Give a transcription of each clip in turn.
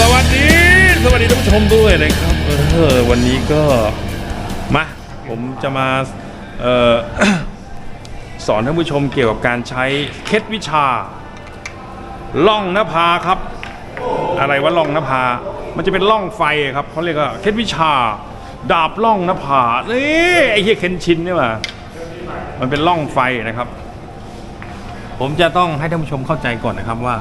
สวัสดี สวัสดีท่านผู้ชมด้วยนะครับเออวันนี้ก็มาผมจะมาเออสอนท่านผู้ชมเกี่ยวกับการใช้เคล็ดวิชาล่องนภาครับ อะไรว่าล่องนภา มันจะเป็นล่องไฟครับเขาเรียกว่าเคล็ดวิชา ดาบล่องนภานี่ไอ้เหี้ยเคนชินนี่ว่ามันเป็นล่องไฟนะครับ ผมจะต้องให้ท่านผู้ชมเข้าใจก่อนนะครับว่า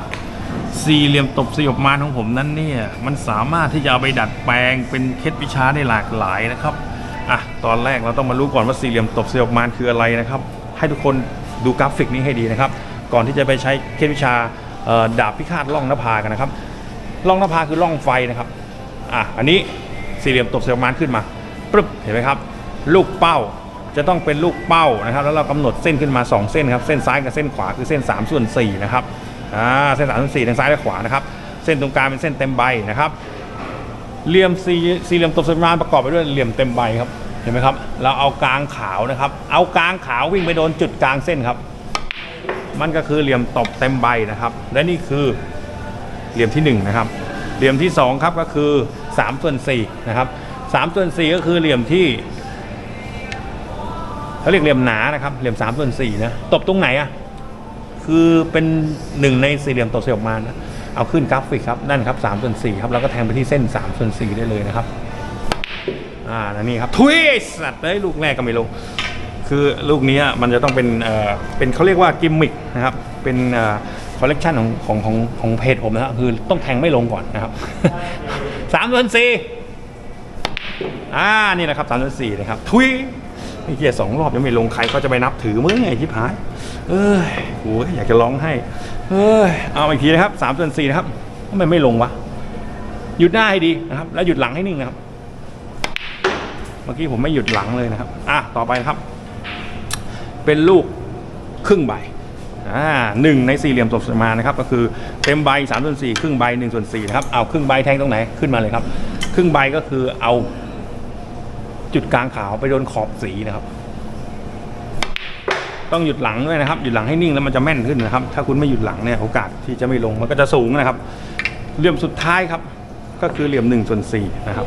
สี่เหลี่ยมตบสยบมารของผมนั้นเนี่ย มันสามารถที่จะเอาไปดัดแปลงเป็นเคล็ดวิชาได้หลากหลายนะครับอะตอนแรกเราต้องมารู้ก่อนว่าสี่เหลี่ยมตบสยบมารคืออะไรนะครับ ให้ทุกคนดูกราฟิกนี้ให้ดีนะครับ ก่อนที่จะไปใช้เคล็ดวิชาดาบพิฆาตล่องนภากันนะครับล่องนภาคือล่องไฟนะครับอะอันนี้สี่เหลี่ยมตบสยบมารขึ้นมาปึ๊บเห็นไหมครับ ลูกเป้าจะต้องเป็นลูกเป้านะครับ แล้วเรากำหนดเส้นขึ้นมา 2 เส้นครับ เส้นซ้ายกับเส้นขวาคือเส้น 3 ส่วน4นะครับ อ่าเส้น3ส่วน4ทางซ้ายและขวานะครับ เส้นตรงกลางเป็นเส้นเต็มใบนะครับ เหลี่ยมสี่สี่เหลี่ยมตบสมานประกอบไปด้วยเหลี่ยมเต็มใบครับ เห็นไหมครับ เราเอากลางขาวนะครับ เอากลางขาววิ่งไปโดนจุดกลางเส้นครับ มันก็คือเหลี่ยมตบเต็มใบนะครับ และนี่คือเหลี่ยมที่หนึ่งนะครับ เหลี่ยมที่สองครับก็คือ3ส่วน4นะครับ3ส่วน4ก็คือเหลี่ยมที่เขาเรียกเหลี่ยมหนานะครับ เหลี่ยม3ส่วน4นะ ตบตรงไหนอะ คือเป็นหนึ่งในสี่เหลี่ยมตบเสียออกมานะเอาขึ้นกราฟิกครับนั่นครับ3ส่วน4ครับแล้วก็แทงไปที่เส้น3ส่วน4ได้เลยนะครับอ่านี่ครับทวิสต์สัตว์เลยลูกแรกก็ไม่ลงคือลูกนี้มันจะต้องเป็นเอ่อเป็นเขาเรียกว่ากิมมิคนะครับเป็นเอ่อคอลเลกชันของของของของเพจผมนะครับคือต้องแทงไม่ลงก่อนนะครับสามส่วนสี่อ่านี่นะครับสามส่วนสี่นะครับทุยไอ้เกียสองรอบยังไม่ลงใครก็จะไปนับถือมึงไอ้ที่ผาย เอ้ยโอ้ยอยากจะร้องให้เอ้ยเอาอีกทีนะครับสามส่วนสี่นะครับทำไมไม่ลงวะหยุดหน้าให้ดีนะครับ แล้วหยุดหลังให้นิ่งนะครับ เมื่อกี้ผมไม่หยุดหลังเลยนะครับ อะต่อไปครับ เป็นลูกครึ่งใบอ่าหนึ่งในสี่เหลี่ยมตบมานะครับ ก็คือเต็มใบ3ส่วน4ครึ่งใบ1ส่วน4นะครับเอาครึ่งใบแทงตรงไหนขึ้นมาเลยครับ ครึ่งใบก็คือเอาจุดกลางขาวไปโดนขอบสีนะครับ ต้องหยุดหลังด้วยนะครับหยุดหลังให้นิ่งแล้วมันจะแม่นขึ้นนะครับ ถ้าคุณไม่หยุดหลังเนี่ยโอกาสที่จะไม่ลงมันก็จะสูงนะครับ เหลี่ยมสุดท้ายครับ ก็คือเหลี่ยม1ส่วน4นะครับ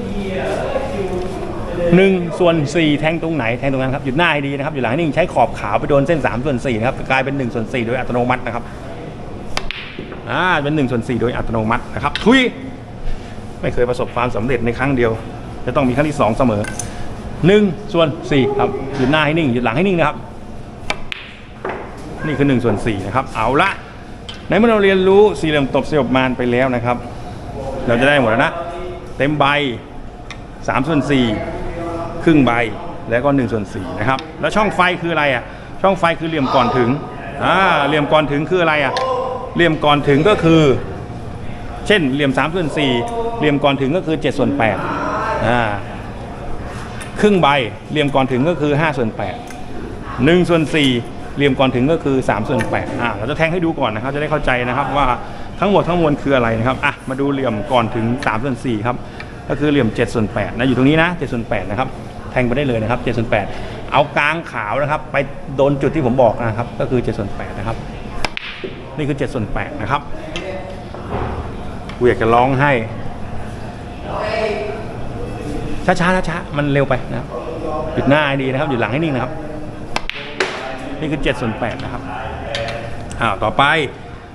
หนึ่งส่วนสี่แทงตรงไหนแทงตรงนั้นครับหยุดหน้าให้ดีนะครับอยู่หลังให้นิ่งใช้ขอบขาวไปโดนเส้น3ส่วน4นะครับกลายเป็น1ส่วน4โดยอัตโนมัตินะครับอ่าเป็น1ส่วน4โดยอัตโนมัตินะครับทุยไม่เคยประสบความสำเร็จในครั้งเดียว จะต้องมีครั้งที่สองเสมอ1ส่วน4ครับหยุดหน้าให้นิ่งหยุดหลังให้นิ่งนะครับ นี่คือ1ส่วน4นะครับ เอาละในเมื่อเราเรียนรู้สี่เหลี่ยมตบสยบมานไปแล้วนะครับ เราจะได้หมดแล้วนะ เต็มใบ3ส่วน4ครึ่งใบแล้วก็1ส่วน4นะครับ แล้วช่องไฟคืออะไรอะ ช่องไฟคือเหลี่ยมก่อนถึงอ่าเหลี่ยมก่อนถึงคืออะไรอะ เหลี่ยมก่อนถึงก็คือ เช่นเหลี่ยม3ส่วน4เหลี่ยมก่อนถึงก็คือ7ส่วน8อ่าครึ่งใบเหลี่ยมก่อนถึงก็คือ5ส่วน8 1ส่วน4 เหลี่ยมก่อนถึงก็คือ3ส่วน8อ่าเราจะแทงให้ดูก่อนนะครับ จะได้เข้าใจนะครับว่าทั้งหมดทั้งมวลคืออะไรนะครับอะมาดูเหลี่ยมก่อนถึง3ส่วน4ครับก็คือเหลี่ยม7ส่วน8นะอยู่ตรงนี้นะ7ส่วน8นะครับแทงไปได้เลยนะครับ7ส่วน8เอากลางขาวนะครับ ไปโดนจุดที่ผมบอกนะครับ ก็คือ7ส่วน8นะครับ นี่คือ7ส่วน8นะครับกูอยากจะร้องให้ช้าๆช้าๆมันเร็วไปนะครับหยุดหน้าให้ดีนะครับหยุดหลังให้นิ่งนะครับ นี่คือ7ส่วน8นะครับอ้าวต่อไป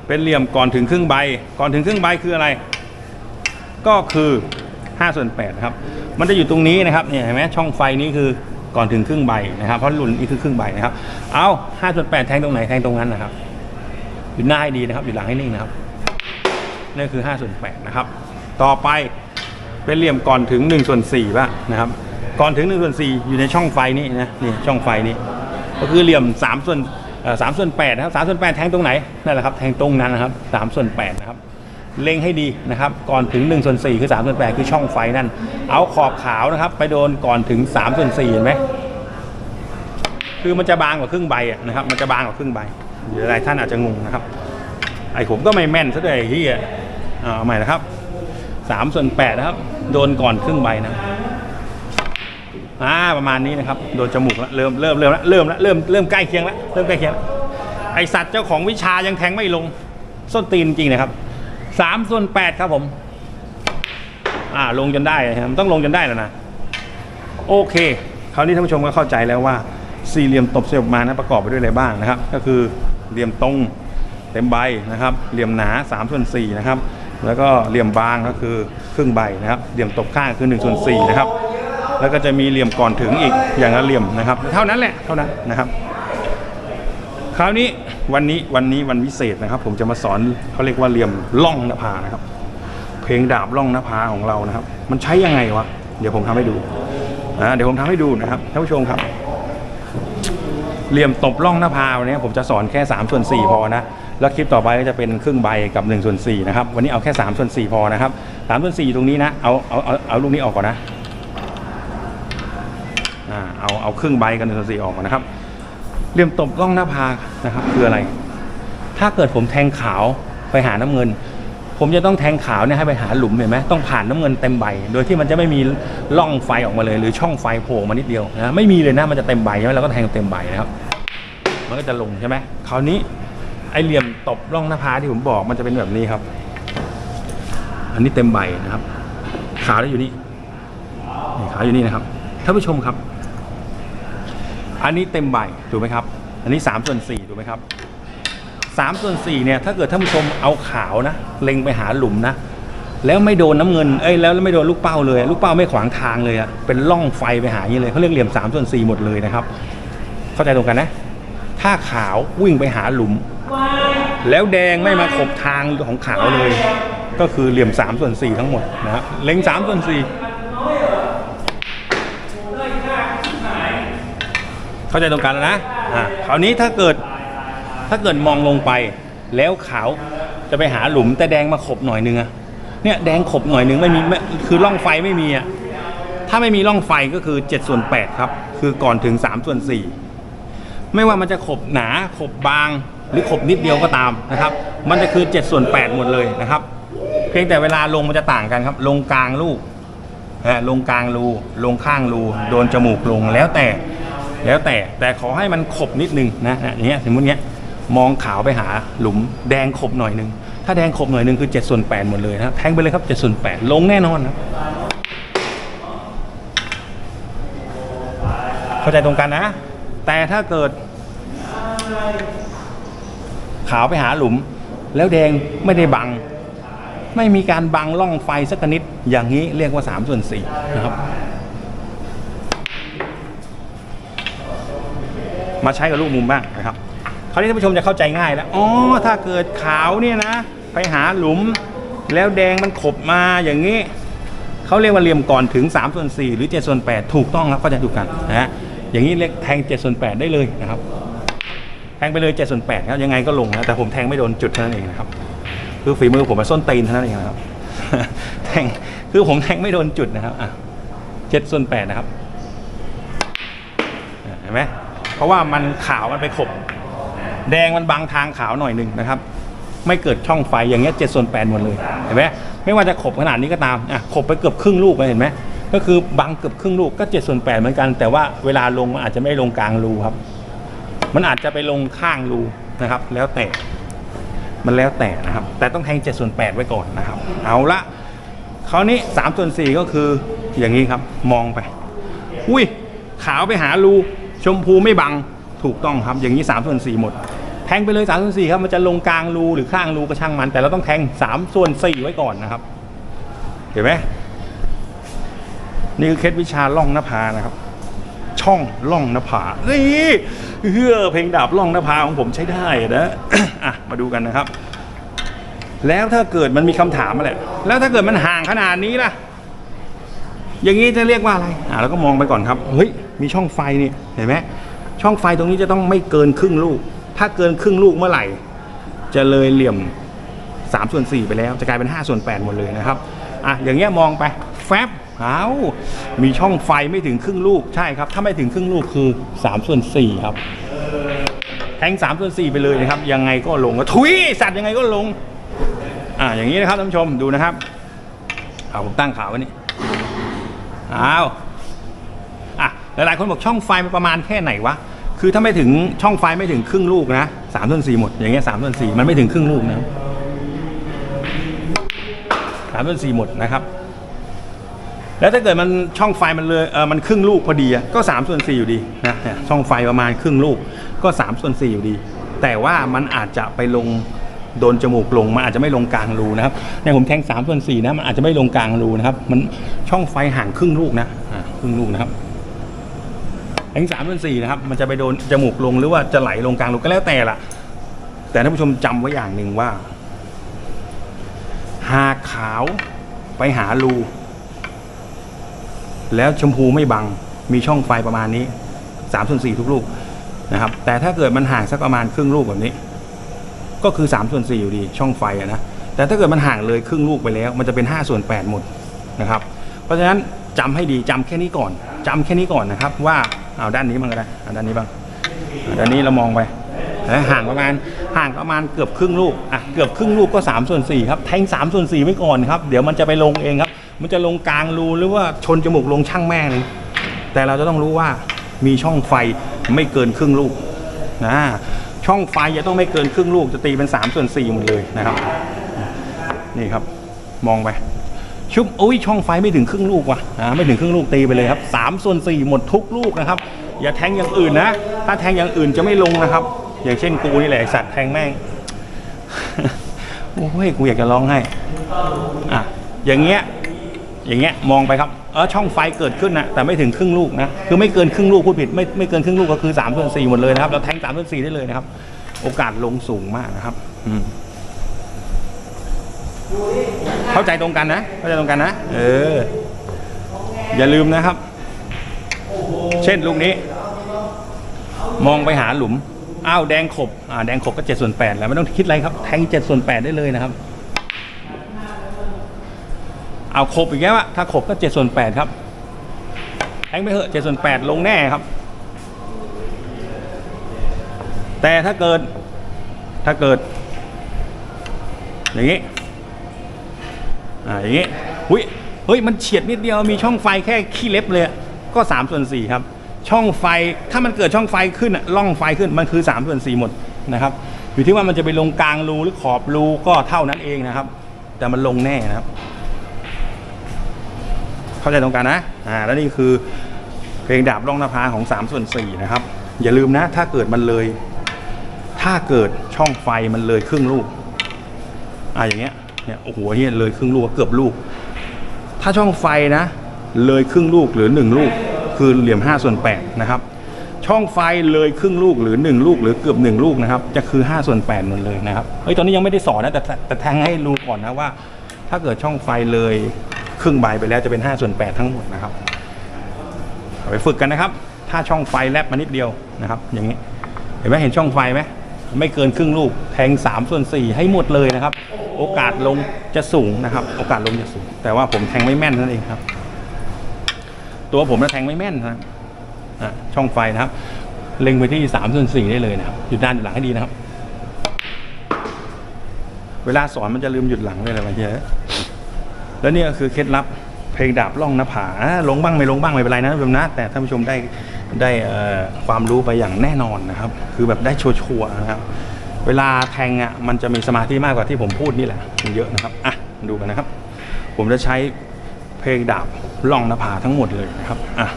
เป็นเหลี่ยมก่อนถึงครึ่งใบ ก่อนถึงครึ่งใบคืออะไร ก็คือ5ส่วน8นะครับ มันจะอยู่ตรงนี้นะครับเนี่ยเห็นไหมช่องไฟนี้คือก่อนถึงครึ่งใบนะครับ เพราะรุ่นนี้คือครึ่งใบนะครับ เอา5ส่วน8แทงตรงไหนแทงตรงนั้นนะครับหยุดหน้าให้ดีนะครับหยุดหลังให้นิ่งนะครับนี่คือ5ส่วน8นะครับ ต่อไปเป็นเหลี่ยมก่อนถึง1ส่วน4ป่ะนะครับ ก่อนถึง1ส่วน4อยู่ในช่องไฟนี้นะนี่ช่องไฟนี้ ก็คือเหลี่ยม3ส่วนเอ่อ3ส่วน8นะครับ3ส่วน8แทงตรงไหนนั่นแหละครับแทงตรงนั้นนะครับ3ส่วน8นะครับเล็งให้ดีนะครับก่อนถึง1ส่วน4คือ3ส่วน8คือช่องไฟนั่น เอาขอบขาวนะครับ ไปโดนก่อนถึง3ส่วน4เห็นไหมคือมันจะบางกว่าครึ่งใบนะครับ มันจะบางกว่าครึ่งใบเดี๋ยวหลายท่านอาจจะงงนะครับ ไอ้ผมก็ไม่แม่นซะด้วยไอ้ที่อะเอาใหม่นะครับ3ส่วน8นะครับ โดนก่อนครึ่งใบนะ อ่าประมาณนี้นะครับโดนจมูกแล้วเริ่มเริ่มเริ่มแล้วเริ่มแล้วเริ่มเริ่มใกล้เคียงแล้วเริ่มใกล้เคียงแล้วไอสัตว์เจ้าของวิชายังแทงไม่ลงส้นตีนจริงนะครับสามส่วนแปดครับผม อ่าลงจนได้นะมันต้องลงจนได้แล้วนะโอเคคราวนี้ท่านผู้ชมก็เข้าใจแล้วว่าสี่เหลี่ยมตบเสียบมานะประกอบไปด้วยอะไรบ้างนะครับ ก็คือเหลี่ยมตรงเต็มใบนะครับ เหลี่ยมหนา3ส่วน4นะครับ แล้วก็เหลี่ยมบางก็คือครึ่งใบนะครับ เหลี่ยมตบข้างคือ1ส่วน4นะครับ แล้วก็จะมีเหลี่ยมก่อนถึงอีกอย่างละเหลี่ยมนะครับ เท่านั้นแหละเท่านั้นนะครับ คราวนี้วันนี้วันนี้วันวิเศษนะครับ ผมจะมาสอนเขาเรียกว่าเหลี่ยมล่องนภานะครับ เพลงดาบล่องนภาของเรานะครับ มันใช้ยังไงวะเดี๋ยวผมทำให้ดูอ่าเดี๋ยวผมทำให้ดูนะครับท่านผู้ชมครับ เหลี่ยมตบล่องหน้าพาวันนี้ผมจะสอนแค่3ส่วน4พอนะแล้วคลิปต่อไปก็จะเป็นครึ่งใบกับ1ส่วน4นะครับ วันนี้เอาแค่3ส่วน4พอนะครับ3ส่วน4ตรงนี้นะ เอาเอาเอาเอาลูกนี้ออกก่อนนะอ่า เอาเอาครึ่งใบกับ1ส่วน4ออกก่อนนะครับเหลี่ยมตบล่องหน้าพานะครับ คืออะไร ถ้าเกิดผมแทงขาวไปหาน้ำเงิน ผมจะต้องแทงขาวเนี่ยให้ไปหาหลุมเห็นไหมต้องผ่านน้ำเงินเต็มใบ โดยที่มันจะไม่มีร่องไฟออกมาเลย หรือช่องไฟโผล่มานิดเดียวนะไม่มีเลยนะมันจะเต็มใบใช่ไหมเราก็แทงเต็มใบนะครับมันก็จะลงใช่ไหมคราวนี้ไอเหลี่ยมตบร่องหน้าผาที่ผมบอกมันจะเป็นแบบนี้ครับ อันนี้เต็มใบนะครับ ขาได้อยู่นี่นี่ขาอยู่นี่นะครับท่านผู้ชมครับ อันนี้เต็มใบถูกไหมครับ อันนี้3ส่วน4ถูกไหมครับ3ส่วน4เนี่ยถ้าเกิดท่านผู้ชมเอาขาวนะ เล็งไปหาหลุมนะ แล้วไม่โดนน้ำเงินเอ้ยแล้วไม่โดนลูกเป้าเลย ลูกเป้าไม่ขวางทางเลยอะเป็นร่องไฟไปหาอย่างนี้เลยเขาเรียกเหลี่ยม3ส่วน4หมดเลยนะครับ เข้าใจตรงกันนะ ถ้าขาววิ่งไปหาหลุม แล้วแดงไม่มาขบทางของขาวเลย ก็คือเหลี่ยม3ส่วน4ทั้งหมดนะครับเล็ง3ส่วน4 เข้าใจตรงกันแล้วนะอ่าคราวนี้ถ้าเกิดถ้าเกิดมองลงไป แล้วขาวจะไปหาหลุมแต่แดงมาขบหน่อยนึงอะเนี่ยแดงขบหน่อยนึงไม่มีมคือร่องไฟไม่มีอะถ้าไม่มีร่องไฟก็คือ7ส่วน8ครับคือก่อนถึง3ส่วน4ไม่ว่ามันจะขบหนาขบบางหรือขบนิดเดียวก็ตามนะครับ มันจะคือ7ส่วน8หมดเลยนะครับ เพียงแต่เวลาลงมันจะต่างกันครับ ลงกลางลูกนะลงกลางรูลงข้างรูโดนจมูกลงแล้วแต่ แล้วแต่แต่ขอให้มันขบนิดนึงนะนะอย่างเงี้ยสมมติเนี้ยมองขาวไปหาหลุมแดงขบหน่อยนึง ถ้าแดงขบหน่อยนึงคือ7ส่วน8หมดเลยนะครับแทงไปเลยครับ7ส่วน8ลงแน่นอนครับเข้าใจตรงกันนะ แต่ถ้าเกิด ขาวไปหาหลุม แล้วแดงไม่ได้บัง ไม่มีการบังล่องไฟสักนิด อย่างนี้เรียกว่า3ส่วน4นะครับ มาใช้กับลูกมุมบ้างนะครับคราวนี้ท่านผู้ชมจะเข้าใจง่ายแล้วอ๋อถ้าเกิดขาวเนี่ยนะ ไปหาหลุม แล้วแดงมันขบมาอย่างนี้เขาเรียกว่าเหลี่ยมก่อนถึง3ส่วน4หรือ7ส่วน8ถูกต้องครับก็จะถูกกันนะฮะอย่างนี้เรียกแทง7ส่วน8ได้เลยนะครับแทงไปเลย7ส่วน8ครับยังไงก็ลงนะแต่ผมแทงไม่โดนจุดเท่านั้นเองนะครับคือฝีมือผมมาส้นตีนเท่านั้นเองนะครับแทงคือผมแทงไม่โดนจุดนะครับอะ7ส่วน8นะครับเห็นไหม เพราะว่ามันขาวมันไปขบ แดงมันบังทางขาวหน่อยหนึ่งนะครับ ไม่เกิดช่องไฟอย่างเงี้ยเจ็ดส่วนแปดหมดเลยเห็นไหมไม่ว่าจะขบขนาดนี้ก็ตามอะขบไปเกือบครึ่งลูกเลยเห็นไหมก็คือบังเกือบครึ่งลูกก็เจ็ดส่วนแปดเหมือนกัน แต่ว่าเวลาลงมันอาจจะไม่ลงกลางรูครับ มันอาจจะไปลงข้างรูนะครับ แล้วแต่มันแล้วแต่นะครับ แต่ต้องแทง7ส่วน8ไว้ก่อนนะครับ เอาละคราวนี้3ส่วน4ก็คืออย่างนี้ครับ มองไป อุ้ยขาวไปหารู ชมพูไม่บังถูกต้องครับ อย่างนี้3ส่วน4หมด แทงไปเลย3ส่วน4ครับมันจะลงกลางรูหรือข้างรูก็ช่างมัน แต่เราต้องแทง3ส่วน4ไว้ก่อนนะครับ เห็นไหมนี่คือเคล็ดวิชาล่องหน้าผานะครับ ช่องล่องหน้าผานี่เฮือเพลงดาบล่องหน้าผาของผมใช้ได้นะอะมาดูกันนะครับ แล้วถ้าเกิดมันมีคำถามอะไรแล้วถ้าเกิดมันห่างขนาดนี้ล่ะ อย่างนี้จะเรียกว่าอะไรอ่าเราก็มองไปก่อนครับเฮ้ย มีช่องไฟนี่เห็นไหมช่องไฟตรงนี้จะต้องไม่เกินครึ่งลูก ถ้าเกินครึ่งลูกเมื่อไหร่ จะเลยเหลี่ยม3ส่วน4ไปแล้วจะกลายเป็น5ส่วน8หมดเลยนะครับอะอย่างเงี้ยมองไปแฟบเอามีช่องไฟไม่ถึงครึ่งลูกใช่ครับ ถ้าไม่ถึงครึ่งลูกคือ3ส่วน4ครับแทง3ส่วน4ไปเลยนะครับ ยังไงก็ลงก็ทุยสัตว์ยังไงก็ลงอ่าอย่างนี้นะครับท่านผู้ชมดูนะครับเอาผมตั้งขาไว้นี่อ้าวอะ หลายๆคนบอกช่องไฟมันประมาณแค่ไหนวะคือถ้าไม่ถึงช่องไฟไม่ถึงครึ่งลูกนะสามส่วนสี่หมดอย่างเงี้ยสามส่วนสี่มันไม่ถึงครึ่งลูกนะสามส่วนสี่หมดนะครับ แล้วถ้าเกิดมันช่องไฟมันเลยเออมันครึ่งลูกพอดีอะก็3ส่วน4อยู่ดีนะช่องไฟประมาณครึ่งลูกก็3ส่วน4อยู่ดี แต่ว่ามันอาจจะไปลงโดนจมูกลงมันอาจจะไม่ลงกลางรูนะครับเนี่ยผมแทง3ส่วน4นะมันอาจจะไม่ลงกลางรูนะครับ มันช่องไฟห่างครึ่งลูกนะครึ่งลูกนะครับ ทง3ส่วน4นะครับ มันจะไปโดนจมูกลงหรือว่าจะไหลลงกลางรูก็แล้วแต่ละแต่ท่านผู้ชมจำไว้อย่างหนึ่งว่า หากขาวไปหารู แล้วชมพูไม่บัง มีช่องไฟประมาณนี้3ส่วน4ทุกลูกนะครับ แต่ถ้าเกิดมันห่างสักประมาณครึ่งลูกแบบนี้ ก็คือ3ส่วน4อยู่ดี ช่องไฟอะนะ แต่ถ้าเกิดมันห่างเลยครึ่งลูกไปแล้ว มันจะเป็น5ส่วน8หมดนะครับ เพราะฉะนั้นจำให้ดีจำแค่นี้ก่อนจำแค่นี้ก่อนนะครับว่า เอาด้านนี้บ้างก็ได้เอาด้านนี้บ้างด้านนี้เรามองไปห่างประมาณห่างประมาณเกือบครึ่งลูกอะเกือบครึ่งลูกก็3ส่วน4ครับแทง3ส่วน4ไว้ก่อนครับเดี๋ยวมันจะไปลงเองครับ มันจะลงกลางรูหรือว่าชนจมูกลงช่างแม่งเลยแต่เราจะต้องรู้ว่ามีช่องไฟไม่เกินครึ่งลูกนะช่องไฟจะต้องไม่เกินครึ่งลูกจะตีเป็น3ส่วน4หมดเลยนะครับ นี่ครับมองไป ชุบอุ้ยช่องไฟไม่ถึงครึ่งลูกว่ะอ่าไม่ถึงครึ่งลูกตีไปเลยครับ3ส่วน4หมดทุกลูกนะครับ อย่าแทงอย่างอื่นนะ ถ้าแทงอย่างอื่นจะไม่ลงนะครับ อย่างเช่นกูนี่แหละสัตว์แทงแม่งโอ้ยกูอยากจะร้องให้อะอย่างเงี้ยอย่างเงี้ยมองไปครับเออช่องไฟเกิดขึ้นนะแต่ไม่ถึงครึ่งลูกนะคือไม่เกินครึ่งลูกพูดผิดไม่ไม่เกินครึ่งลูกก็คือ3ส่วน4หมดเลยนะครับเราแทง3ส่วน4ได้เลยนะครับ โอกาสลงสูงมากนะครับ อืม เข้าใจตรงกันนะ เข้าใจตรงกันนะ เออ อย่าลืมนะครับ เช่นลูกนี้ มองไปหาหลุม อ้าวแดงขบ อ่าแดงขบก็เจ็ดส่วนแปดแล้วไม่ต้องคิดอะไรครับ แทงเจ็ดส่วนแปดได้เลยนะครับ เอาขบอีกแล้วอะถ้าขบก็เจ็ดส่วนแปดครับ แทงไปเถอะเจ็ดส่วนแปดลงแน่ครับ แต่ถ้าเกิด ถ้าเกิด อย่างนี้ อ่าอย่างงี้หุ้ยเฮ้ยมันเฉียดนิดเดียวมีช่องไฟแค่ขี้เล็บเลยก็3ส่วน4ครับช่องไฟถ้ามันเกิดช่องไฟขึ้นอะล่องไฟขึ้นมันคือ3ส่วน4หมดนะครับอยู่ที่ว่ามันจะไปลงกลางรูหรือขอบรูก็เท่านั้นเองนะครับ แต่มันลงแน่นะครับ เข้าใจตรงกันนะอ่าแล้วนี่คือเพลงดาบล่องนภาของ3ส่วน4นะครับ อย่าลืมนะ ถ้าเกิดมันเลย ถ้าเกิดช่องไฟมันเลยครึ่งลูกอ่าอย่างเงี้ย เนี่ยโอ้โหเฮียเลยครึ่งลูกเกือบลูก ถ้าช่องไฟนะ เลยครึ่งลูกหรือ 1 ลูก คือเหลี่ยม5ส่วน8นะครับช่องไฟเลยครึ่งลูกหรือ 1 ลูกหรือเกือบ 1 ลูกนะครับจะคือ5ส่วน8หมดเลยนะครับเฮ้ยตอนนี้ยังไม่ได้สอนนะแต่แต่แทงให้รู้ก่อนนะว่า ถ้าเกิดช่องไฟเลยครึ่งใบไปแล้วจะเป็น5ส่วน8ทั้งหมดนะครับไปฝึกกันนะครับ ถ้าช่องไฟแลบมานิดเดียวนะครับ อย่างนี้เห็นไหมเห็นช่องไฟไหม ไม่เกินครึ่งลูกแทง3ส่วน4ให้หมดเลยนะครับ โอกาสลงจะสูงนะครับ โอกาสลงจะสูง แต่ว่าผมแทงไม่แม่นนั่นเองครับ ตัวผมนะแทงไม่แม่นนะช่องไฟนะครับ เล็งไปที่3ส่วน4ได้เลยนะครับหยุดด้านหยุดหลังให้ดีนะครับ เวลาสอนมันจะลืมหยุดหลังเลยอะไรแบบนี้แล้วนี่ก็คือเคล็ดลับเพลงดาบล่องหน้าผาลงบ้างไม่ลงบ้างไม่เป็นไรนะท่านผู้ชมนะแต่ท่านผู้ชมได้ ได้ความรู้ไปอย่างแน่นอนนะครับ คือแบบได้ชัวร์ๆนะครับ เวลาแทงอะมันจะมีสมาธิมากกว่าที่ผมพูดนี่แหละมันเยอะนะครับอะดูกันนะครับ ผมจะใช้เพลงดาบล่องหน้าผาทั้งหมดเลยนะครับอะ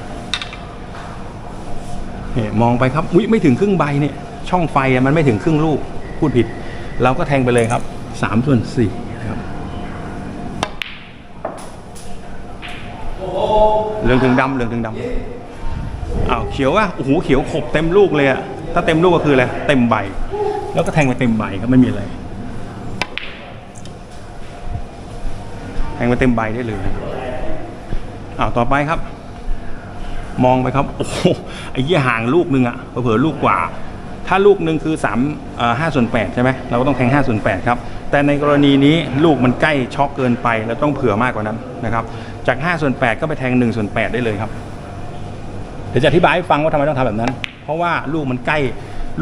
นี่มองไปครับอุ้ยไม่ถึงครึ่งใบเนี่ยช่องไฟมันไม่ถึงครึ่งลูกพูดผิด เราก็แทงไปเลยครับสามส่วนสี่นะครับเหลืองถึงดำเหลืองถึงดำ อ้าวเขียวอะโอ้โหเขียวขบเต็มลูกเลยอะถ้าเต็มลูกก็คืออะไรเต็มใบ แล้วก็แทงไปเต็มใบครับไม่มีอะไรแทงไปเต็มใบได้เลยอ้าวต่อไปครับ มองไปครับโอ้โหไอ้ยี่ห่างลูกหนึ่งอะเผลอลูกกว่า ถ้าลูกหนึ่งคือ3ามห้าส่วนแปดใช่ไหมเราก็ต้องแทง5ส่วนแปดครับแต่ในกรณีนี้ลูกมันใกล้ช็อกเกินไปเราต้องเผื่อมากกว่านั้นนะครับ จาก5ส่วน8ก็ไปแทง1ส่วน8ได้เลยครับ เดี๋ยวจะอธิบายให้ฟังว่าทำไมต้องทำแบบนั้น เพราะว่าลูกมันใกล้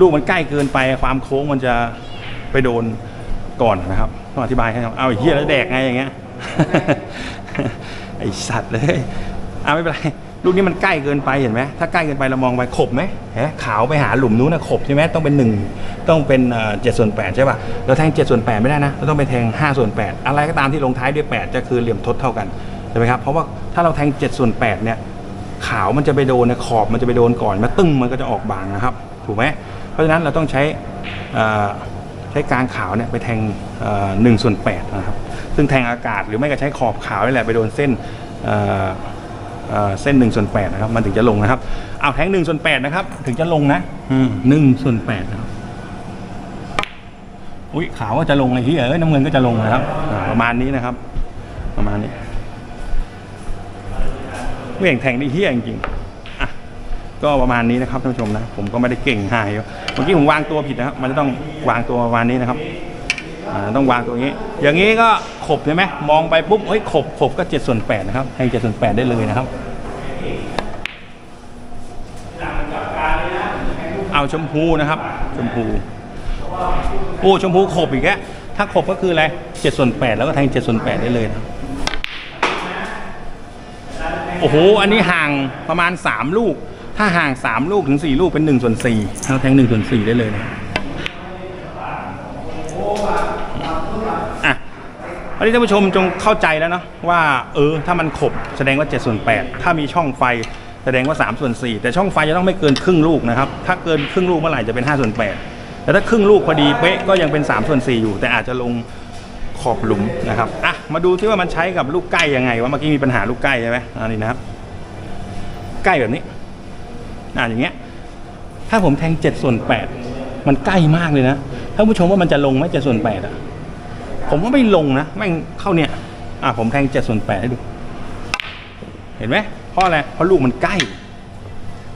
ลูกมันใกล้เกินไปความโค้งมันจะไปโดนก่อนนะครับต้องอธิบายให้ฟังเอาไอ้เหี้ยแล้วแดกไงอย่างเงี้ยไอสัตว์เลยเอาไม่เป็นไรลูกนี้มันใกล้เกินไปเห็นไหมถ้าใกล้เกินไปเรามองไปขบไหมเห็นไหมขาวไปหาหลุมนู้นนะขบใช่ไหมต้องเป็นหนึ่งต้องเป็นเจ็ดส่วนแปดใช่ป่ะเราแทงเจ็ดส่วนแปดไม่ได้นะเราต้องไปแทงห้าส่วนแปดอะไรก็ตามที่ลงท้ายด้วยแปดจะคือเหลี่ยมทดเท่ากันใช่ไหมครับเพราะว่าถ้าเราแทง7ส่วน8เนี่ย ขาวมันจะไปโดนนะขอบมันจะไปโดนก่อนมาตึ้งมันก็จะออกบางนะครับ ถูกไหมเพราะฉะนั้นเราต้องใช้เอ่อใช้กลางขาวเนี่ยไปแทงหนึ่งส่วนแปดนะครับ ซึ่งแทงอากาศหรือไม่ก็ใช้ขอบขาวนี่แหละไปโดนเส้นเอ่อเอ่อเส้นหนึ่งส่วนแปดนะครับมันถึงจะลงนะครับเอาแทงหนึ่งส่วนแปดนะครับ ถึงจะลงนะหนึ่งส่วนแปดนะครับอุ้ยขาวก็จะลงไอ้ที่เอ้ยน้ำเงินก็จะลงนะครับอ่าประมาณนี้นะครับ ประมาณนี้ เวี่ยงแทงได้เฮี้ยจริงๆอะก็ประมาณนี้นะครับท่านผู้ชมนะ ผมก็ไม่ได้เก่งหายเมื่อกี้ผมวางตัวผิดนะครับ มันจะต้องวางตัวประมาณนี้นะครับต้องวางตัวนี้ อย่างนี้ก็ขบใช่ไหมมองไปปุ๊บเฮ้ยขบขบก็เจ็ดส่วนแปดนะครับให้เจ็ดส่วนแปดได้เลยนะครับ เอาชมพูนะครับ ชมพูโอ้ชมพูขบอีกแล้วถ้าขบก็คืออะไรเจ็ดส่วนแปดแล้วก็แทงเจ็ดส่วนแปดได้เลยนะครับ โอ้โห อันนี้ห่างประมาณ 3 ลูก ถ้าห่าง 3 ลูกถึง 4 ลูกเป็น1ส่วน4เราแทง1ส่วน4ได้เลยนะอะอันนี้ท่านผู้ชมจงเข้าใจแล้วเนาะว่าเออถ้ามันขบแสดงว่า7ส่วน8ถ้ามีช่องไฟแสดงว่า3ส่วน4แต่ช่องไฟจะต้องไม่เกินครึ่งลูกนะครับ ถ้าเกินครึ่งลูกเมื่อไหร่จะเป็น5ส่วน8แต่ถ้าครึ่งลูกพอดีเป๊ะก็ยังเป็น3ส่วน4อยู่ แต่อาจจะลง ขอบหลุมนะครับอะมาดูที่ว่ามันใช้กับลูกใกล้ยังไงว่าเมื่อกี้มีปัญหาลูกใกล้ใช่ไหมอันนี้นะครับใกล้แบบนี้อ่าอย่างเงี้ย ถ้าผมแทงเจ็ดส่วนแปดมันใกล้มากเลยนะท่านผู้ชมว่ามันจะลงไหมเจ็ดส่วนแปดอะผมว่าไม่ลงนะแม่งเข้าเนี่ยอะผมแทงเจ็ดส่วนแปดให้ดู เห็นไหมเพราะอะไรเพราะลูกมันใกล้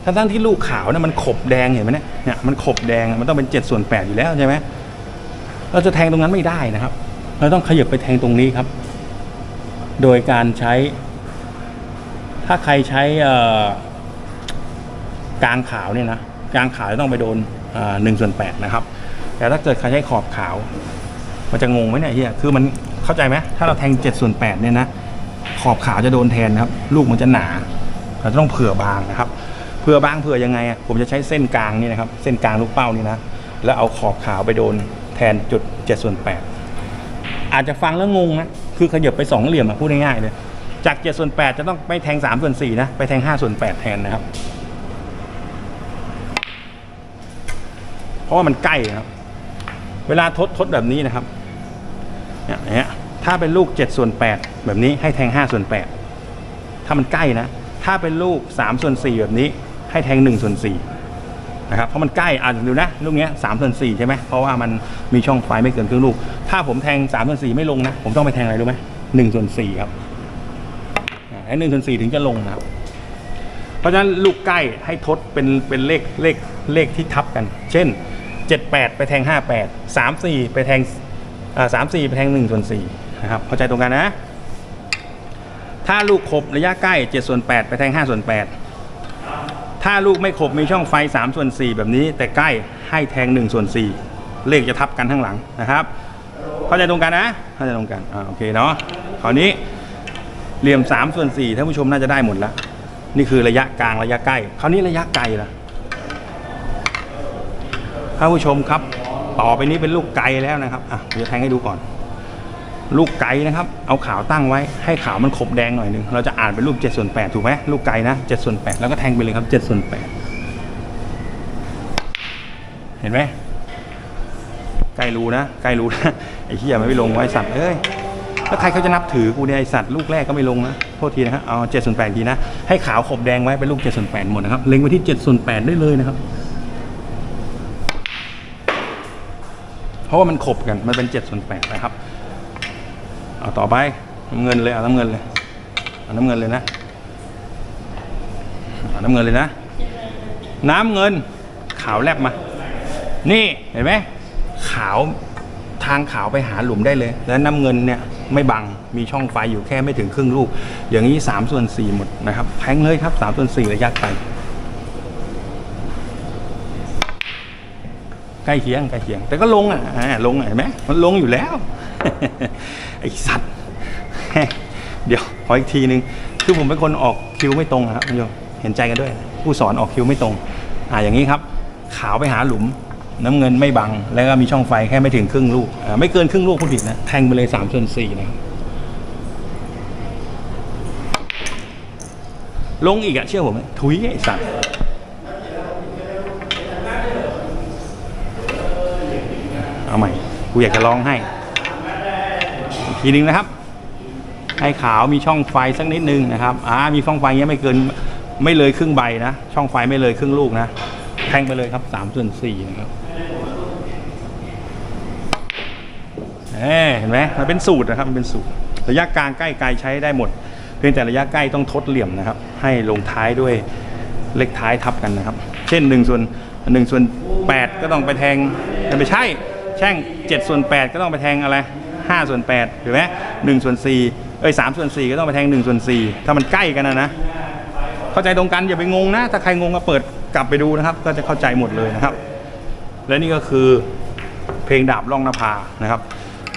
ทั้งทั้งที่ลูกขาวนี่มันขบแดงเห็นไหมเนี่ยเนี่ยมันขบแดงมันต้องเป็นเจ็ดส่วนแปดอยู่แล้วใช่ไหมเราจะแทงตรงนั้นไม่ได้นะครับ เราต้องขยับไปแทงตรงนี้ครับ โดยการใช้ ถ้าใครใช้กลางขาวเนี่ยนะกลางขาวจะต้องไปโดนหนึ่งส่วนแปดนะครับ แต่ถ้าเกิดใครใช้ขอบขาวมันจะงงไหมเนี่ยเฮียคือมันเข้าใจไหมถ้าเราแทงเจ็ดส่วนแปดเนี่ยนะขอบขาวจะโดนแทนนะครับ ลูกมันจะหนาเราจะต้องเผื่อบางนะครับ เผื่อบางเผื่อยังไงอะผมจะใช้เส้นกลางนี่นะครับ เส้นกลางลูกเป้านี่นะแล้วเอาขอบขาวไปโดนแทนจุดเจ็ดส่วนแปด อาจจะฟังแล้วงงนะคือขยับไปสองเหลี่ยมอะพูดง่ายๆเลยจาก7ส่วน8จะต้องไปแทง3ส่วน4นะไปแทง5ส่วน8แทนนะครับ เพราะว่ามันใกล้ครับ เวลาทดทดแบบนี้นะครับเนี่ยอย่างเงี้ยถ้าเป็นลูก7ส่วน8แบบนี้ให้แทง5ส่วน8ถ้ามันใกล้นะ ถ้าเป็นลูก3ส่วน4แบบนี้ ให้แทง1ส่วน4 นะครับเพราะมันใกล้อ่านดูนะลูกเนี้ยสามส่วนสี่ใช่ไหมเพราะว่ามันมีช่องไฟไม่เกินครึ่งลูก ถ้าผมแทงสามส่วนสี่ไม่ลงนะ ผมต้องไปแทงอะไรรู้ไหมหนึ่งส่วนสี่ครับให้หนึ่งส่วนสี่ถึงจะลงนะครับ เพราะฉะนั้นลูกใกล้ให้ทดเป็นเป็นเลขเลขเลขที่ทับกัน เช่นเจ็ดแปดไปแทงห้าแปดสามสี่ไปแทงอ่าสามสี่ไปแทงหนึ่งส่วนสี่นะครับเข้าใจตรงกันนะ ถ้าลูกขบระยะใกล้เจ็ดส่วนแปดไปแทงห้าส่วนแปด ถ้าลูกไม่ครบมีช่องไฟ3ส่วน4แบบนี้ แต่ใกล้ให้แทง1ส่วน4เลขจะทับกันข้างหลังนะครับเข้าใจตรงกันนะเข้าใจตรงกันอ่าโอเคเนาะคราวนี้เหลี่ยม3ส่วน4ท่านผู้ชมน่าจะได้หมดแล้ว นี่คือระยะกลางระยะใกล้ คราวนี้ระยะไกลล่ะท่านผู้ชมครับ ต่อไปนี้เป็นลูกไกลแล้วนะครับอะผมจะแทงให้ดูก่อน ลูกไก่นะครับ เอาขาวตั้งไว้ให้ขาวมันขบแดงหน่อยนึง เราจะอ่านเป็นรูป7ส่วน8ถูกไหมลูกไก่นะ7ส่วน8แล้วก็แทงไปเลยครับ7ส่วน8เห็นไหมใกล้รู้นะใกล้รู้นะไอ้เหี้ยมันไม่ลงไว้สัตว์เอ้ยแล้วใครเขาจะนับถือกูเนี่ยไอ้สัตว์ลูกแรกก็ไม่ลงนะโทษทีนะครับเอา7ส่วน8ทีนะให้ขาวขบแดงไว้เป็นลูก7ส่วน8หมดนะครับเล็งไปที่7ส่วน8ได้เลยนะครับ เพราะว่ามันขบกันมันเป็น7ส่วน8นะครับ เอาต่อไปน้ำเงินเลยเอาน้ำเงินเลยเอาน้ำเงินเลยนะเอาน้ำเงินเลยนะ น้ำเงินขาวแลบมา นี่เห็นไหมขาวทางขาวไปหาหลุมได้เลย แล้วน้ำเงินเนี่ยไม่บังมีช่องไฟอยู่แค่ไม่ถึงครึ่งลูก อย่างนี้3ส่วน4หมดนะครับแทงเลยครับ3ส่วน4ระยะไกลใกล้เคียงใกล้เคียง แต่ก็ลงอะลงเห็นไหมมันลงอยู่แล้ว ไอสัตว์ เดี๋ยวขออีกทีนึง คือผมเป็นคนออกคิวไม่ตรงอะครับคุณผู้ชมเห็นใจกันด้วย ผู้สอนออกคิวไม่ตรง อ่าอย่างนี้ครับ ขาวไปหาหลุม น้ำเงินไม่บัง แล้วก็มีช่องไฟแค่ไม่ถึงครึ่งลูกอ่าไม่เกินครึ่งลูกผู้ผิดนะ แทงไปเลยสามส่วนสี่นะครับลงอีกอะเชื่อผมไหมถุยไอ้สัตว์เอาใหม่ กูอยากจะร้องให้ ทีนึงนะครับ ให้ขาวมีช่องไฟสักนิดนึงนะครับอ่ามีช่องไฟเงี้ยไม่เกินไม่เลยครึ่งใบนะ ช่องไฟไม่เลยครึ่งลูกนะแทงไปเลยครับสามส่วนสี่นะครับเอ้เห็นไหมมันเป็นสูตรนะครับมันเป็นสูตร ระยะกลางใกล้ไกลใช้ได้หมด เพียงแต่ระยะใกล้ต้องทดเหลี่ยมนะครับ ให้ลงท้ายด้วยเลขท้ายทับกันนะครับ เช่น1ส่วน1ส่วน8ก็ต้องไปแทงไม่ใช่ แช่ง7ส่วน8ก็ต้องไปแทงอะไร 5ส่วน8ถูกไหม1ส่วน4เอ้ย3ส่วน4ก็ต้องไปแทง1ส่วน4ถ้ามันใกล้กันนะนะ เข้าใจตรงกันอย่าไปงงนะ ถ้าใครงงก็เปิดกลับไปดูนะครับ ก็จะเข้าใจหมดเลยนะครับ และนี่ก็คือเพลงดาบล่องนภานะครับ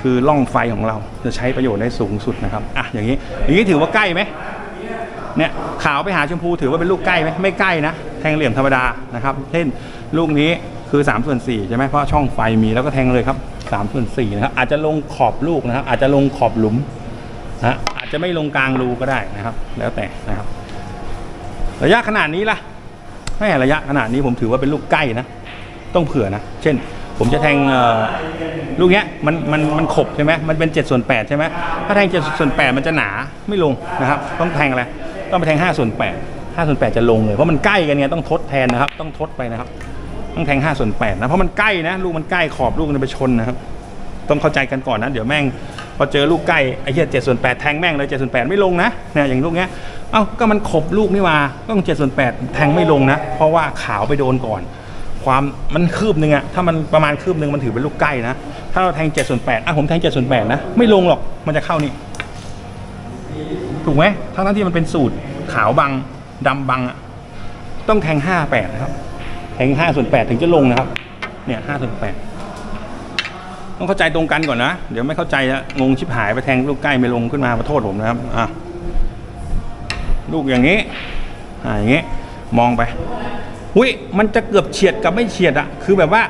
คือล่องไฟของเราจะใช้ประโยชน์ได้สูงสุดนะครับอะอย่างนี้อย่างนี้ถือว่าใกล้ไหมเนี่ยขาวไปหาชมพูถือว่าเป็นลูกใกล้ไหมไม่ใกล้นะ แทงเหลี่ยมธรรมดานะครับ เช่นลูกนี้คือ3ส่วน4ใช่ไหมเพราะช่องไฟมีแล้วก็แทงเลยครับ 3ส่วน4นะครับอาจจะลงขอบลูกนะครับ อาจจะลงขอบหลุมนะอาจจะไม่ลงกลางรูก็ได้นะครับ แล้วแต่นะครับ ระยะขนาดนี้ล่ะแม่ระยะขนาดนี้ผมถือว่าเป็นลูกใกล้นะต้องเผื่อนะเช่น ผมจะแทงเออลูกเนี้ยมันมันมันขบใช่ไหมมันเป็น7ส่วน8ใช่ไหมถ้าแทง7ส่วน8มันจะหนาไม่ลงนะครับ ต้องแทงอะไรต้องไปแทง5ส่วน8 5ส่วน8จะลงเลยเพราะมันใกล้กันไงต้องทดแทนนะครับ ต้องทดไปนะครับ ต้องแทง5ส่วน8นะเพราะมันใกล้นะลูกมันใกล้ขอบลูกมันไปชนนะครับ ต้องเข้าใจกันก่อนนะเดี๋ยวแม่งพอเจอลูกใกล้ไอ้เหี้ยเจ็ดส่วนแปดแทงแม่งเลยเจ็ดส่วนแปดไม่ลงนะเนี่ยอย่างลูกเนี้ยเอ้าก็มันขบลูกนี่มาก็ต้องเจ็ดส่วนแปดแทงไม่ลงนะ เพราะว่าขาวไปโดนก่อน ความมันคืบหนึ่งอะถ้ามันประมาณคืบหนึ่งมันถือเป็นลูกใกล้นะถ้าเราแทงเจ็ดส่วนแปดอะผมแทงเจ็ดส่วนแปดนะไม่ลงหรอกมันจะเข้านี่ถูกไหมทั้งนั้นที่มันเป็นสูตรขาวบังดำบังอะต้องแทงห้าแปดนะครับ แทงห้าส่วนแปดถึงจะลงนะครับเนี่ยห้าส่วนแปดต้องเข้าใจตรงกันก่อนนะ เดี๋ยวไม่เข้าใจแล้วงงชิบหายไปแทงลูกใกล้ไม่ลงขึ้นมาขอโทษผมนะครับอะลูกอย่างนี้อ่าอย่างนี้มองไปหุ้ยมันจะเกือบเฉียดกับไม่เฉียดอะคือแบบว่า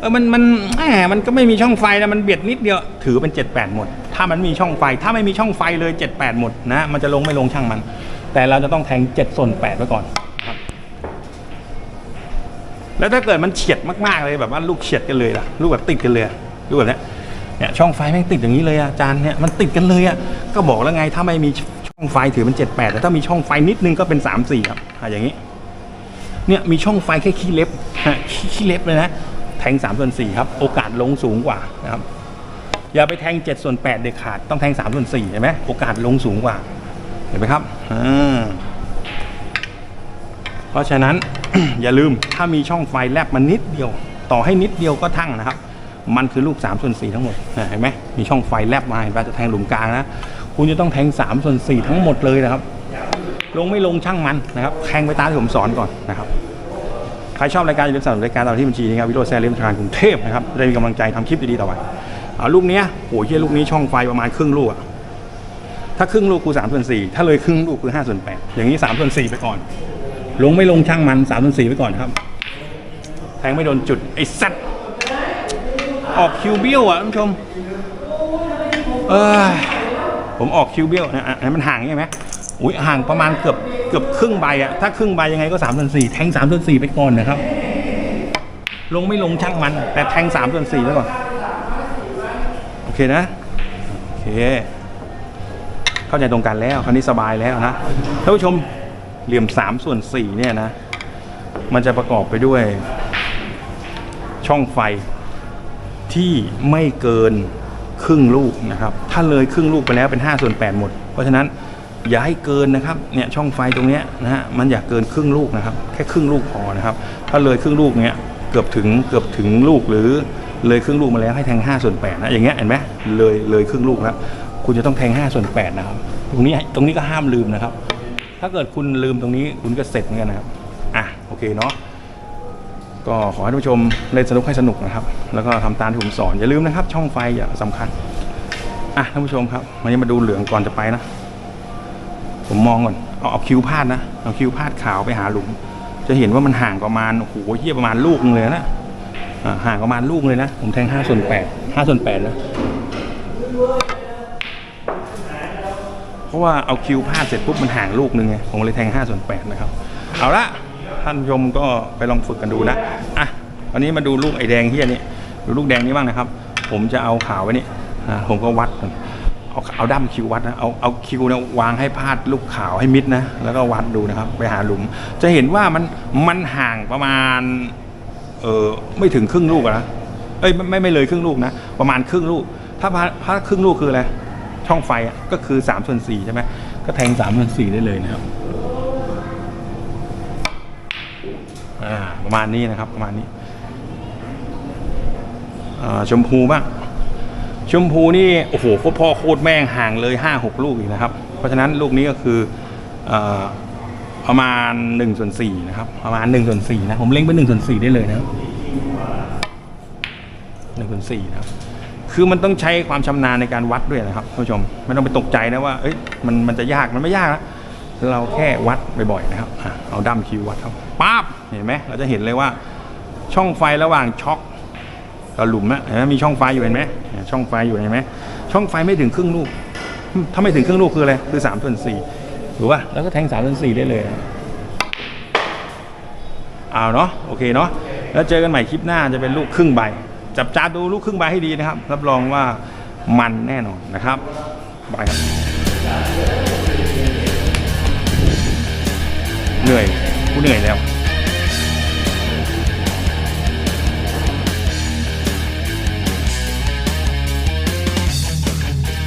เออมันมันแหมมันก็ไม่มีช่องไฟนะมันเบียดนิดเดียวถือเป็น 78 หมด ถ้ามันมีช่องไฟ ถ้าไม่มีช่องไฟเลย 78 หมดนะ มันจะลงไม่ลงช่างมัน แต่เราจะต้องแทง7ส่วน8ไว้ก่อน แล้วถ้าเกิดมันเฉียดมากๆเลยแบบว่าลูกเฉียดกันเลยล่ะลูกแบบติดกันเลยลูกแบบเนี้ยเนี่ยช่องไฟแม่งติดอย่างนี้เลยอะอาจารย์เนี่ยมันติดกันเลยอะก็บอกแล้วไงถ้าไม่มีช่องไฟถือเป็น78แต่ถ้ามีช่องไฟนิดนึงก็เป็น3 4ครับอะอย่างนี้ เนี่ยมีช่องไฟแค่ขี้เล็บขี้เล็บเลยนะแทง3ส่วน4ครับโอกาสลงสูงกว่านะครับอย่าไปแทง7ส่วน8เด็ดขาดต้องแทง3ส่วน4เห็นไหมโอกาสลงสูงกว่าเห็นไหมครับอ่า เพราะฉะนั้น อย่าลืมถ้ามีช่องไฟแลบมันนิดเดียว ต่อให้นิดเดียวก็ทั้งนะครับ มันคือลูก3ส่วน4ทั้งหมดเห็นไหมมีช่องไฟแลบมาเห็นปะจะแทงหลุมกลางนะคุณจะต้องแทง3ส่วน4ทั้งหมดเลยนะครับ ลงไม่ลงช่างมันนะครับแทงไปตามที่ผมสอนก่อนนะครับใครชอบรายการอย่าลืมสนับสนุนรายการตามที่บัญชีนะครับวิโรจน์แซลเลมธนาคารกรุงเทพนะครับได้มีกำลังใจทำคลิปดีๆต่อไปเอาลูกเนี้ยโหเฮียลูกนี้ช่องไฟประมาณครึ่งลูกอะถ้าครึ่งลูกกูสามส่วนสี่ถ้าเลยครึ่งลูกคือห้าส่วนแปดอย่างนี้สามส่วนสี่ไปก่อน ลงไม่ลงช่างมันสามส่วนสี่ไปก่อนครับ แทงไม่โดนจุด ไอ้สัตว์ออกคิวเบี้ยวอะท่านผู้ชม เออผมออกคิวเบี้ยวนะอันมันห่างใช่ไหมอุ้ยห่างประมาณเกือบเกือบครึ่งใบอะถ้าครึ่งใบยังไงก็สามส่วนสี่แทงสามส่วนสี่ไปก่อนนะครับ ลงไม่ลงช่างมัน แต่แทงสามส่วนสี่ไปก่อน โอเคนะ โอเค เข้าใจตรงกันแล้ว คราวนี้สบายแล้วนะท่านผู้ชม เหลี่ยมสามส่วนสี่เนี่ยนะ มันจะประกอบไปด้วย ช่องไฟที่ไม่เกินครึ่งลูกนะครับ ถ้าเลยครึ่งลูกไปแล้วเป็น5ส่วน8หมด เพราะฉะนั้นอย่าให้เกินนะครับ เนี่ยช่องไฟตรงเนี้ยนะฮะ มันอย่าเกินครึ่งลูกนะครับ แค่ครึ่งลูกพอนะครับ ถ้าเลยครึ่งลูกเนี้ยเกือบถึงเกือบถึงลูกหรือเลยครึ่งลูกมาแล้วให้แทง5ส่วน8นะอย่างเงี้ยเห็นไหมเลยเลยครึ่งลูกแล้วคุณจะต้องแทง5ส่วน8นะครับ ตรงนี้ตรงนี้ก็ห้ามลืมนะครับ ถ้าเกิดคุณลืมตรงนี้คุณก็เสร็จเหมือนกันนะครับ อะโอเคเนาะก็ขอให้ท่านผู้ชมเล่นสนุกให้สนุกนะครับ แล้วก็ทำตามที่ผมสอนอย่าลืมนะครับ ช่องไฟอย่าสำคัญอะท่านผู้ชมครับวันนี้มาดูเหลืองก่อนจะไปนะ ผมมองก่อนเอาเอาคิวพาดนะเอาคิวพาดขาวไปหาหลุม จะเห็นว่ามันห่างประมาณโอ้โหเยี่ยประมาณลูกเลยนะอ่าห่างประมาณลูกเลยนะ ผมแทงห้าส่วนแปดห้าส่วนแปดนะ เพราะว่าเอาคิวพลาดเสร็จปุ๊บมันห่างลูกนึงไงผมเลยแทง5ส่วน8นะครับ เอาละท่านชมก็ไปลองฝึกกันดูนะอะวันนี้มาดูลูกไอ้แดงเฮียนี่ดูลูกแดงนี้บ้างนะครับ ผมจะเอาขาวไว้นี่อ่าผมก็วัดเอาเอาด้ามคิววัดนะเอาเอาคิวเนี่ยวางให้พาดลูกขาวให้มิดนะแล้วก็วัดดูนะครับ ไปหาหลุม จะเห็นว่ามันมันห่างประมาณเออไม่ถึงครึ่งลูกนะเอ้ยไม่ไม่เลยครึ่งลูกนะประมาณครึ่งลูก ถ้าพาถ้าครึ่งลูกคืออะไร ช่องไฟอะก็คือ3ามส่วนสใช่ไหมก็แทง3ามส่วนสได้เลยนะครับประมาณนี้นะครับประมาณนี้ชมพูบ้างชมพูนี่โอ้โหโคตรพ่อโคตรแม่งห่างเลยห้าหกลูกอีกนะครับ เพราะฉะนั้นลูกนี้ก็คือเอ่อประมาณ1ส่วน4นะครับประมาณ1ส่วน4นะผมเล็งไป1ส่วน4ได้เลยนะครับ1ส่วน4นะครับ คือมันต้องใช้ความชำนาญในการวัดด้วยนะครับท่านผู้ชมไม่ต้องไปตกใจนะว่าเอ้ยมันมันจะยากมันไม่ยากนะเราแค่วัดบ่อยๆนะครับอะเอาดั้มคิววัดครับป๊าบเห็นไหมเราจะเห็นเลยว่าช่องไฟระหว่างช็อคกับหลุมอะเห็นไหมมีช่องไฟอยู่เห็นไหมช่องไฟอยู่เห็นไหมช่องไฟไม่ถึงครึ่งลูก ถ้าไม่ถึงครึ่งลูกคืออะไรคือสามส่วนสี่ถูกป่ะแล้วก็แทงสามส่วนสี่ได้เลยเอาเนาะโอเคเนาะแล้วเจอกันใหม่คลิปหน้าจะเป็นลูกครึ่งใบ จับจาดูลูกครึ่งใบให้ดีนะครับ รับรองว่ามันแน่นอนนะครับบายครับ เหนื่อยกูเหนื่อยแล้ว